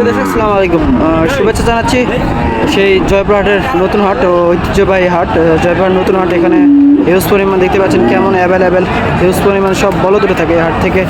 সুপ্রিয় দর্শক সালাম আলাইকুম। শুভেচ্ছা জানাচ্ছি সেই জয়পুরহাটের নতুন হাট ঐতিহ্যবাহী হাট। জয়পুরহাট নতুন হাট এখানে হিউজ পরিমাণ দেখতে পাচ্ছেন কেমন অ্যাভেলেবেল হিউজ পরিমাণ সব বলদ উঠে থাকে হাট থেকে।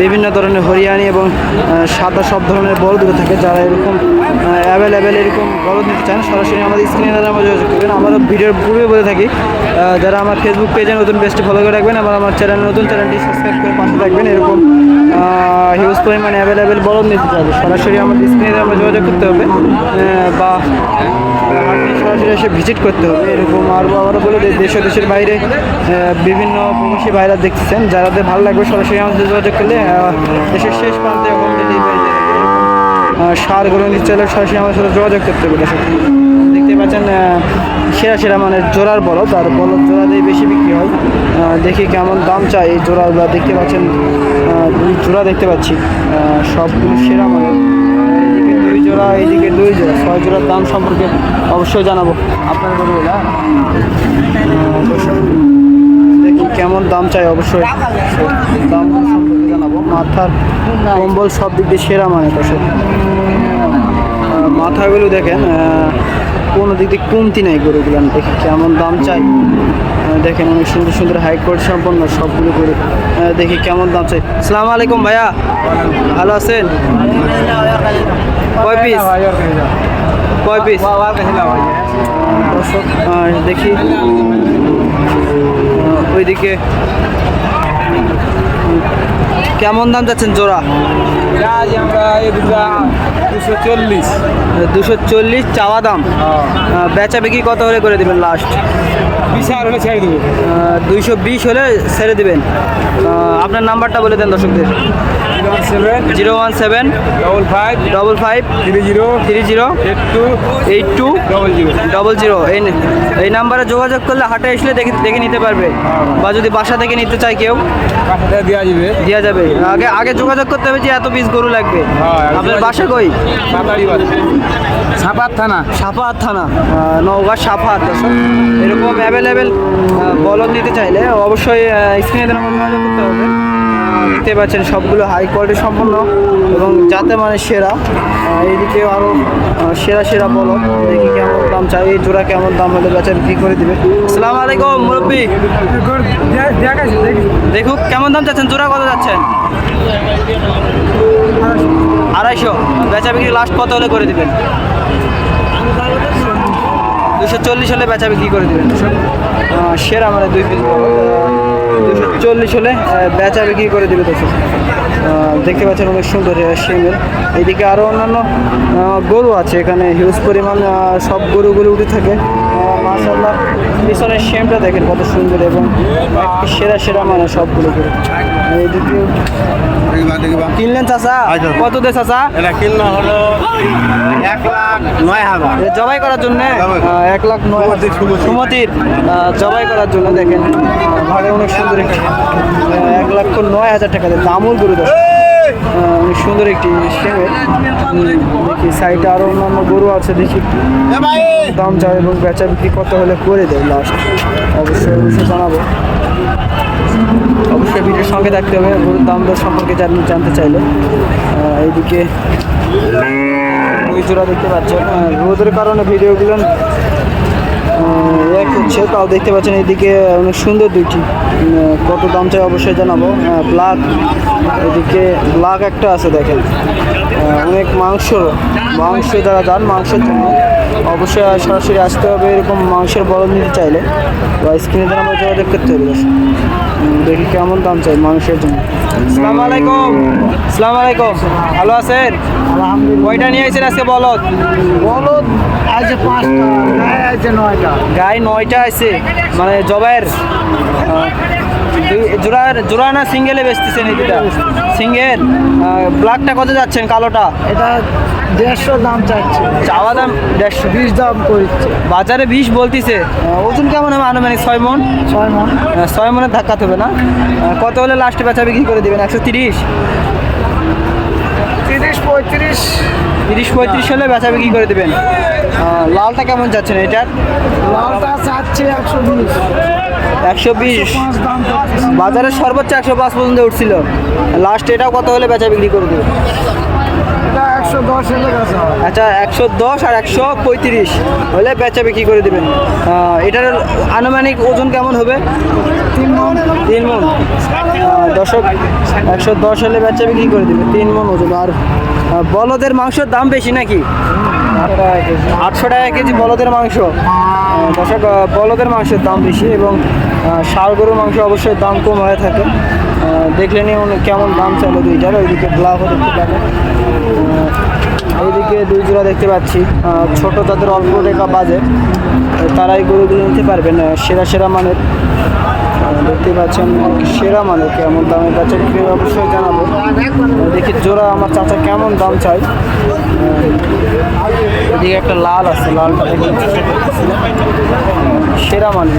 বিভিন্ন ধরনের হরিয়ানি এবং সাদা সব ধরনের বলদ উঠে থাকে যারা এরকম অ্যাভেলেবেল এরকম বলদ নিতে চান, সরাসরি আমাদের স্ক্রিনে দ্বারা আমরা যোগাযোগ করবেন। আমরা ভিডিওর পূর্বে বলে থাকি যারা আমার ফেসবুক পেজে নতুন পেজটি ফলো করে রাখবেন, আবার আমার চ্যানেল নতুন চ্যানেলটি সাবস্ক্রাইব করে পাশে রাখবেন এরকম হিউজ পরিমাণ অ্যাভেলেবেল বলদ নিতে চাইবে সরাসরি আমাদের স্ক্রিনে আমরা যোগাযোগ করতে হবে বা সরাসরি এসে ভিজিট করতে হবে, এরকম আরও আবারও বলে দেশ দেশের বাইরে বিভিন্ন প্রবাসী ভাইরা দেখতেছেন, যারাদের ভালো লাগবে সরাসরি আমাদের যোগাযোগ করলে দেশের শেষ প্রান্তে হোম ডেলিভারি সার গরু নিতে চাইলে সরাসরি আমাদের সাথে যোগাযোগ করতে দর্শক। দেখতে পাচ্ছেন সেরা সেরা মানে জোড়ার বলদ, আর বলদ জোড়া দিয়ে বেশি বিক্রি হয়। দেখি কেমন দাম চাই এই জোড়ার বা দেখতে পাচ্ছেন জোড়া দেখতে পাচ্ছি সবগুলো সেরা মানে। জোড়া এইদিকে দুই জোড়া, ছয় জোড়ার দাম সম্পর্কে অবশ্যই জানাব। আপনার বলব না দেখি কেমন দাম চাই অবশ্যই। দাম সম্পর্কে জানাব। মাথার কম্বল সব দিক দিয়ে সেরা মানে তো মাথাগুলো দেখেন কোনো দিক দিয়ে কমতি নাই গরুগুলো দেখি কেমন দাম চাই? দেখেন অনেক সুন্দর সুন্দর হাই কোয়ালিটি সম্পন্ন সবগুলো গরু দেখি কেমন দাম চাই। সালাম আলাইকুম ভাইয়া ভালো আছেন? কয় পিস কয় পিস দেখি ওইদিকে কেমন দাম যাচ্ছেন জোড়া? দুশো চল্লিশ। দুশো চল্লিশ চাওয়া দাম। আহ, বেচা বিক্রি কত হলে করে দেবেন লাস্ট হলে ছেড়ে দুইশো বিশ হলে ছেড়ে দেবেন। আপনার নাম্বারটা বলে দেন দর্শকদের। Zero one seven double five double five three zero three zero eight two eight two double zero double zero এই এই নাম্বারে যোগাযোগ করলে হাটে আসলে দেখে দেখে নিতে পারবে। বা যদি বাসা থেকে নিতে চায় কেউ দেওয়া যাবে। দেওয়া যাবে। আগে আগে যোগাযোগ করতে হবে যে এত পিস গরু লাগবে। হ্যাঁ, আপনার বাসা কই? সাপাত থানা। সাপাহার থানা। নওগাঁ দর্শক এরকম অ্যাভেলেবেল বলদ নিতে চাইলে অবশ্যই স্ক্রিনে যোগাযোগ করতে হবে। দেখতে পাচ্ছেন সবগুলো হাই কোয়ালিটি সম্পন্ন এবং যাতে মানে সেরা। এইদিকে আরও সেরা সেরা বলদ দেখি কেমন দাম চাই। এই জোড়া কেমন দাম হলে বেচা বিক্রি করে দিবে। আসসালামু আলাইকুম, মুরব্বী। দেখুক, কেমন দাম চাচ্ছেন? জোড়া কত যাচ্ছেন আড়াইশো। বেচা বিক্রি লাস্ট কত হলে করে দিবেন? দুশো চল্লিশ হলে বেচা বিক্রি করে দেবেন। সেরা মানে দুই পিস। চল্লিশ হলে বেচা বিক্রি করে দেবে দুশো দেখতে পাচ্ছেন অনেক সুন্দর শিমের এইদিকে আরও অন্যান্য গরু আছে এখানে হিউজ পরিমাণ সব গরুগুলো উঠে থাকে। মাসাল্লাহ পিছনের শিমটা দেখেন কত সুন্দর এবং সেরা সেরা মানে সবগুলো গরু। কিনলেন চাচা? কত দে চাচা? এটা কিনা হলো এক লাখ নয় হাজার। জবাই করার জন্য? এক লাখ নয় সুমতির, সুমতির। সুমতির? জবাই করার জন্য দেখেন। অনেক সুন্দর এক লক্ষ নয় হাজার টাকা দিয়ে দামুল গরু অনেক সুন্দর একটি দেখি সাইডে আরও অন্যান্য গরু আছে দেখি। দাম চাই এবং বেচা বিক্রি কত হলে করে দেয় লাস্ট অবশ্যই অবশ্যই জানাব। ভিডিওর সঙ্গে থাকতে হবে, গরুর দাম দর সম্পর্কে জান- জানতে চাইলে। এইদিকে দেখতে পাচ্ছেন। রোদের কারণে ভিডিওগুলো হচ্ছে, তাও দেখতে পাচ্ছেন এইদিকে অনেক সুন্দর দুইটি। কত দাম চাই অবশ্যই জানাব। ব্ল্যাক এদিকে ব্লাক একটা আছে দেখেন। অনেক মাংস মাংস যারা যান, মাংসের জন্য অবশ্যই সরাসরি আসতে হবে এরকম মাংসের বড় নিতে চাইলে। বা স্ক্রিনে দ্বারা আমরা যোগাযোগ করতে হবে দেখি কেমন দাম চাই মাংসের জন্য। আসসালামু আলাইকুম। আসসালামু আলাইকুম। ভালো আছেন? কয়টা নিয়ে আইছেন আজকে বলদ? বলদ আছে পাঁচটা গায়ে আছে নয়টা। গায়ে নয়টা আছে মানে জবাইয়ের জোড়ার জোড়া না সিঙ্গেলে বেচতেছেন এই দুটা সিঙ্গেল ব্ল্যাকটা কত যাচ্ছেন কালোটা? এটা দেড়শো দাম চাচ্ছে চাওয়া দাম দেড়শো। বিশ দাম করছে। বাজারে বিষ বলতিছে। ওজন কেমন হবে আনুমানিক ছয় মন? ছয় মন। ছয় মনের ধাক্কা হবে না। কত হলে লাস্টে বেচা বিক্রি করে দেবেন? একশো তিরিশ? তিরিশ পঁয়ত্রিশ। তিরিশ পঁয়ত্রিশ হলে বেচা বিক্রি করে দেবেন। লালটা কেমন যাচ্ছেন এটার? লালটা চাচ্ছে একশো বিশ। একশো বিশ। বাজারে সর্বোচ্চ একশো পাঁচ পর্যন্ত উঠছিল। লাস্ট এটাও কত হলে বেচা বিক্রি করে দেবে আচ্ছা একশো দশ আর একশো পঁয়ত্রিশ হলে বেচা বিক্রি করে দেবেন। এটার আনুমানিক ওজন কেমন হবে? তিন মন। তিন মন। দশক একশো দশ হলে বেচা বিক্রি করে দেবে তিন মন ওজন। আর বলদের মাংসের দাম বেশি নাকি? আটশো টাকা কেজি বলদের মাংস। দর্শক বলদের মাংসের দাম বেশি এবং ষাঁড় গরুর মাংস অবশ্যই দাম কম হয়ে থাকে। দেখলে উনি কেমন দাম চাইলো দুইটার ওইদিকে ব্লাউজও দেখতে পাবেন। এইদিকে দুই জোড়া দেখতে পাচ্ছি। ছোট যাদের অল্প টাকা বাজে। তারাই গরুগুলো নিতে পারবেন সেরা সেরা মানের। দেখতে পাচ্ছেন সেরা মানে কেমন দামে বেচা বিক্রি অবশ্যই জানাব। দেখি জোড়া আমার চাচা কেমন দাম চাই এদিকে একটা লাল আছে, লালটা সেরা মানে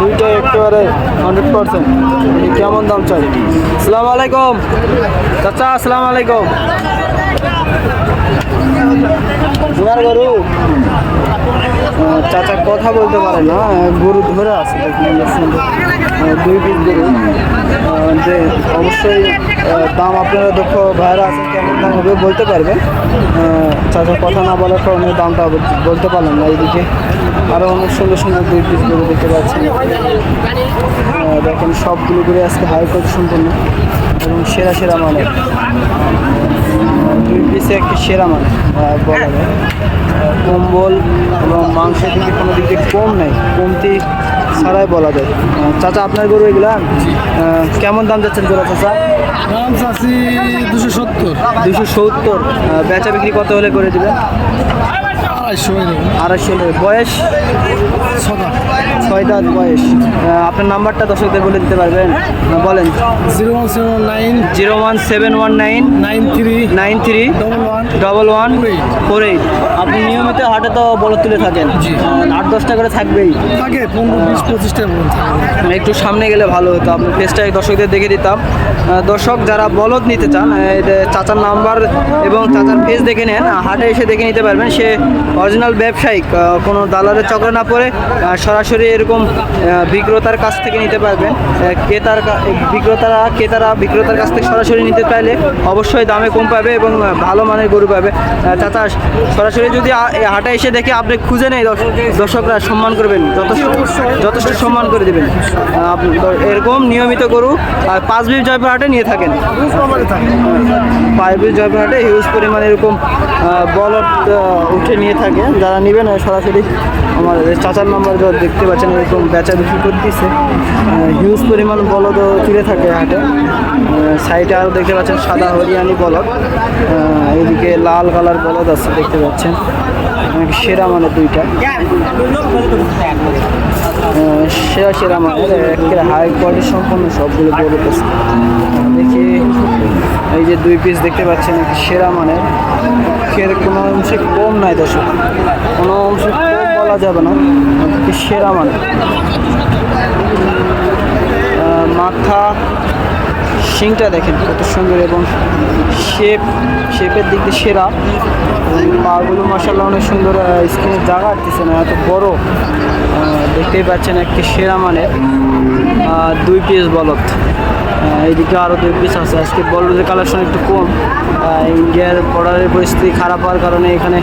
দুইটা একেবারে হান্ড্রেড পার্সেন্ট কেমন দাম চাই আসসালামু আলাইকুম। চাচা আসসালামু আলাইকুম। গরু। কথা বলতে পারে না, গরু ধরে আছে। দুই পিস গরু। যে অবশ্যই দাম আপনারা দক্ষ ভাইরা আছে কেমন দাম হবে বলতে পারবেন। চাচা কথা না বলার কারণে দামটা বলতে পারলাম না এইদিকে। আরও অনেক সুন্দর সুন্দর দুই পিস গরু দেখতে পাচ্ছি। দেখেন সবগুলো করে আজকে হাই কোয়ালিটি সম্পূর্ণ এবং সেরা সেরা মানের। দুই পিসে একটি সেরা মানে বলা যায়। কম্বল এবং মাংসের কিন্তু কোনো দিক থেকে কম নেই কমতি ছাড়াই বলা যায়। চাচা আপনার গরু এগুলা কেমন দাম যাচ্ছেন গরু চাচা? দাম চাচ্ছি দুশো সত্তর। দুশো সত্তর বেচা বিক্রি কত হলে করে দেবেন? আড়াইশো আড়াইশো বয়স? ছয় দাঁত। বয়স। আপনার নাম্বারটা দর্শকদের বলে দিতে পারবেন? বলেন। Zero one seven nine zero one seven one nine nine three nine three double one double one four eight. আপনি নিয়মিত হাটে তো বড় তুলে থাকেন। আট দশটা করে থাকবেই। থাকে পনেরো বিশ পঁচিশটা একটু সামনে গেলে ভালো হতো। আপনি ফেসটা দর্শকদের দেখে দিতাম। দর্শক, যারা বলদ নিতে চান চাচার নাম্বার এবং চাচার ফেস দেখে নেন হাটে এসে দেখে নিতে পারবেন, সে অরিজিনাল ব্যবসায়িক কোনো দালালের চক্র না পড়ে সরাসরি এরকম বিক্রেতার কাছ থেকে নিতে পারবেন। ক্রেতার বিক্রেতারা, ক্রেতারা বিক্রেতার কাছ থেকে সরাসরি নিতে চাইলে অবশ্যই দামে কম পাবে এবং ভালো মানের গরু পাবে। চাচা, সরাসরি যদি হাটে এসে দেখে আপনি খুঁজে নেই দর্শকরা সম্মান করবেন, যথেষ্ট যথেষ্ট সম্মান করে দেবেন। এরকম নিয়মিত গরু, আর পাঁচ বিশ জয়পুর হাটে নিয়ে থাকেন? পাঁচ বিশ জয়পুর হাটে হিউজ পরিমাণে এরকম বলদ উঠে নিয়ে থাকে যারা নেবেন সরাসরি আমার চাচার নাম্বার দেখতে পাচ্ছেন, এরকম বেচা বিক্রি করতেছে। হিউজ পরিমাণ বলদ তুলে থাকে হাটে। সাইডে আরও দেখতে পাচ্ছেন সাদা হরিয়ানি বলদ। এদিকে লাল কালার বলদ আছে দেখতে পাচ্ছেন। সেরা মানে দুইটা। সেরা সেরা মানের একেবারে হাই কোয়ালিটি সম্পন্ন সবগুলো আছে দেখি, এই যে দুই পিস দেখতে পাচ্ছেন সেরা মানের। এর কোনো অংশে কম নাই দর্শক। কোনো অংশে কম বলা যাবে না সেরা মানের। মাথা, শিংটা দেখেন কত সুন্দর এবং শেপ শেপের দিক দিয়ে সেরা। পাগুলো মশাল্লা অনেক সুন্দর স্কিনের জায়গা আটতেছে না এত বড়। দেখতেই পাচ্ছেন একটি সেরা মানের দুই পিস বলদ। এইদিকে আরও দুই পিস আছে। আজকে বলদের কালেকশন একটু কম। ইন্ডিয়ার বর্ডারের পরিস্থিতি খারাপ হওয়ার কারণে এখানে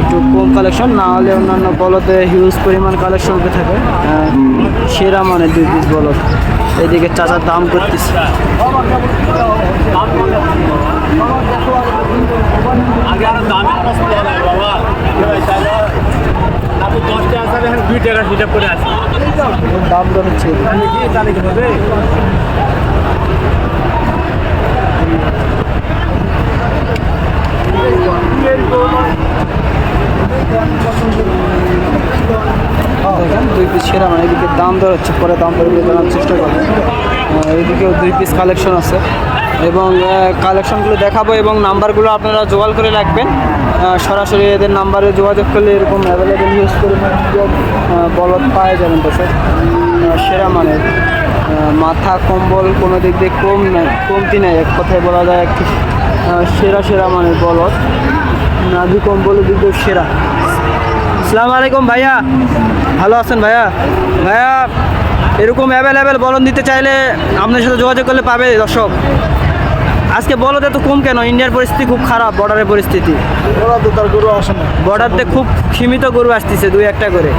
একটু কম কালেকশন না হলে অন্যান্য বলদে হিউজ পরিমাণ কালেকশন হতে থাকে। সেরা মানে দুই পিস বলদ। এইদিকে চাচার দাম করতেছে। আগে আর দশটা আসার এখন দুই টাকা হিসাব করে আসি দাম হচ্ছে। তাহলে কি তাহলে কি হবে দুই পিস সেরা মানে এদিকে দাম দর হচ্ছে পরে দাম দর জানার চেষ্টা করব। আহ, এইদিকেও দুই পিস কালেকশন আছে। এবং কালেকশনগুলো দেখাবো এবং নাম্বারগুলো আপনারা জোগাড় করে রাখবেন। সরাসরি এদের নাম্বারে যোগাযোগ করলে এরকম অ্যাভেলেবেল ইউজ করে বলদ পাওয়া যাবেন তো স্যার। সেরা মানের। মাথা, কম্বল কোনো দিক দিয়ে কম নেই, কমতি নেই, এক কথায় বলা যায় একটি সেরা সেরা মানের বলদ। নাভি কম্বলের দিক দিয়ে সেরা। আসসালামু আলাইকুম ভাইয়া। ভালো আছেন ভাইয়া? ভাইয়া, এরকম অ্যাভেলেবেল বলন দিতে চাইলে আপনার সাথে যোগাযোগ করলে পাবে দর্শক। আজকে বলো তো কম কেন? ইন্ডিয়ার পরিস্থিতি খুব খারাপ বর্ডারের পরিস্থিতি। বর্ডারতে খুব সীমিত গরু আসতেছে দুই একটা করে।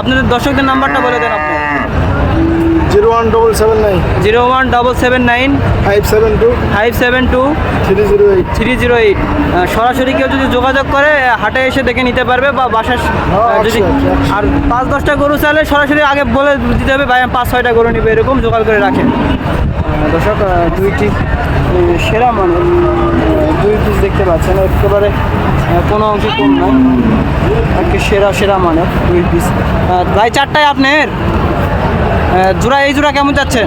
আপনাদের দর্শকদের নাম্বারটা বলে দেন আপনি। Zero one double seven nine. Zero one double seven nine. Five seven two. Five seven two. Three zero eight. Three zero eight. সরাসরি কেউ যদি যোগাযোগ করে হাটে এসে দেখে নিতে পারবে বা বাসায় আহ, যদি। আর পাঁচ দশটা গরু চাইলে সরাসরি আগে বলে দিতে হবে ভাই পাঁচ ছয়টা গরু নিবে এরকম জোগাড় করে রাখেন। দর্শক দুইটি সেরা মানে দুই পিস দেখতে পাচ্ছেন, একেবারে কোনো অংশে কম না একে সেরা সেরা মানের দুই পিস ভাই, চারটায় আপনার? জোড়া, এই জোড়া কেমন যাচ্ছেন?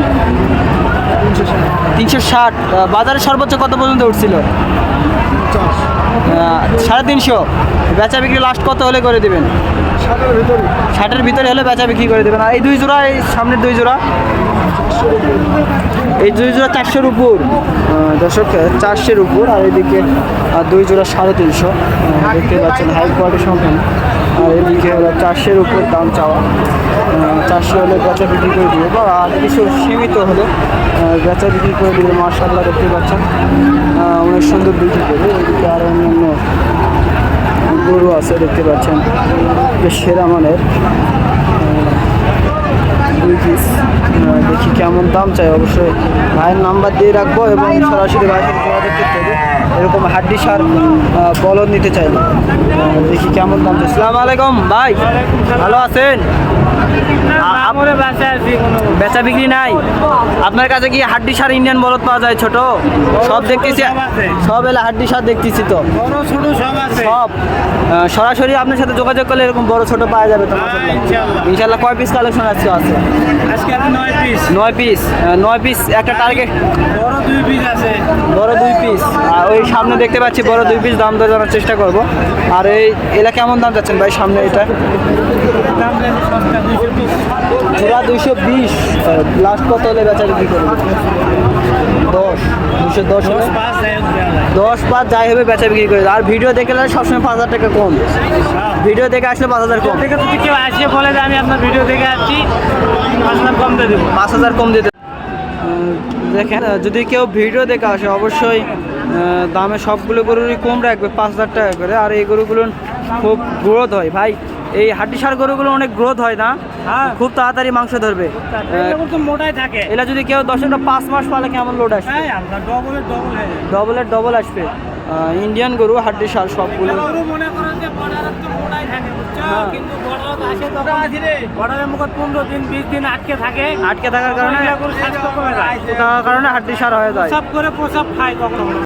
তিনশো ষাট। বাজারে সর্বোচ্চ কত পর্যন্ত উঠছিল? সাড়ে তিনশো। বেচা বিক্রি লাস্ট কত হলে করে দেবেন? ষাটের ভিতরে। ষাটের ভিতরে হলে বেচা বিক্রি করে দেবেন। আর এই দুই জোড়া এই সামনের দুই জোড়া? এই দুই জোড়া চারশোর উপর। দর্শক চারশোর উপর আর এদিকে আহ, দুই জোড়া সাড়ে তিনশো। দেখতে পাচ্ছেন হাই কোয়ালিটি সম্পন্ন আর এদিকে হলো চারশের উপর দাম চাওয়া। চারশো হলে বেচা বিক্রি করে দিবে। বা আর কিছু সীমিত হলে বেচা বিক্রি করে দিবে মার্শাল্লাহ দেখতে পাচ্ছেন। অনেক সুন্দর বিক্রি করবে এদিকে আর অন্যান্য গরু আছে, দেখতে পাচ্ছেন। বেশ সেরা মানের। দেখি কেমন দাম চাই। অবশ্যই ভাইয়ের নাম্বার দিয়ে রাখব এবং সরাসরি ভাইয়ের এরকম হাড্ডি সার বলদ নিতে চাই দেখি কেমন দাম চাই। সালাম আলাইকুম, ভাই। ভালো আছেন? বেচা বিক্রি নাই? আপনার কাছে কি হাড্ডি সার ইন্ডিয়ান বলদ পাওয়া যায় ছোট? সব দেখতেছি সব। এলা হাড্ডি সার দেখতেছি তো। সব সরাসরি আপনার সাথে যোগাযোগ করলে এরকম বড় ছোট পাওয়া যাবে তো হ্যাঁ, ইনশাল্লাহ কয় পিস কালেকশন আজকে আছে? আছে নয় পিস নয় পিস একটা টার্গেট বড় দুই পিস আছে। বড় দুই পিস আর ওই সামনে দেখতে পাচ্ছি বড় দুই পিস দাম দর জানার চেষ্টা করব। আর এই এলা কেমন দাম যাচ্ছেন ভাই সামনে এটা? নেন দুইশো বিশ লাস্ট কত হলে বেচা বিক্রি করবে? দশ দুশো দশ হলে? দশ পাঁচ যাই হবে বেচা বিক্রি করে। আর ভিডিও দেখে সবসময় পাঁচ হাজার টাকা কম। ভিডিও দেখে আসলে পাঁচ হাজার কম। থেকে যদি কেউ আসে বলে যে আমি আপনার ভিডিও দেখে আসছি পাঁচ হাজার কম দিয়ে দেবো। পাঁচ হাজার কম দিতে দেখেন যদি কেউ ভিডিও দেখে আসে অবশ্যই দামে সবগুলো গরুরই কম রাখবে পাঁচ হাজার টাকা করে। আর এই গরুগুলো খুব গ্রোথ হয়। ভাই এই হাড্ডি সার গরুগুলো অনেক গ্রোথ হয় না। হ্যাঁ। খুব তাড়াতাড়ি মাংস ধরবে। এগুলো মোটাই থাকে। এলা যদি কেউ দশ একটা পাঁচ মাস পালে কেমন লোড আসবে? হ্যাঁ ডবলের ডবল হয়ে ডবল আসবে। ইন্ডিয়ান গরু হাড্ডি সার সবগুলো। মনে করেন যে মোটাই থাকে। কিন্তু আটকে থাকে। আটকে থাকার কারণে হাড্ডি সার হয়ে যায়। প্রসাব করে প্রসাব খায় কখনো।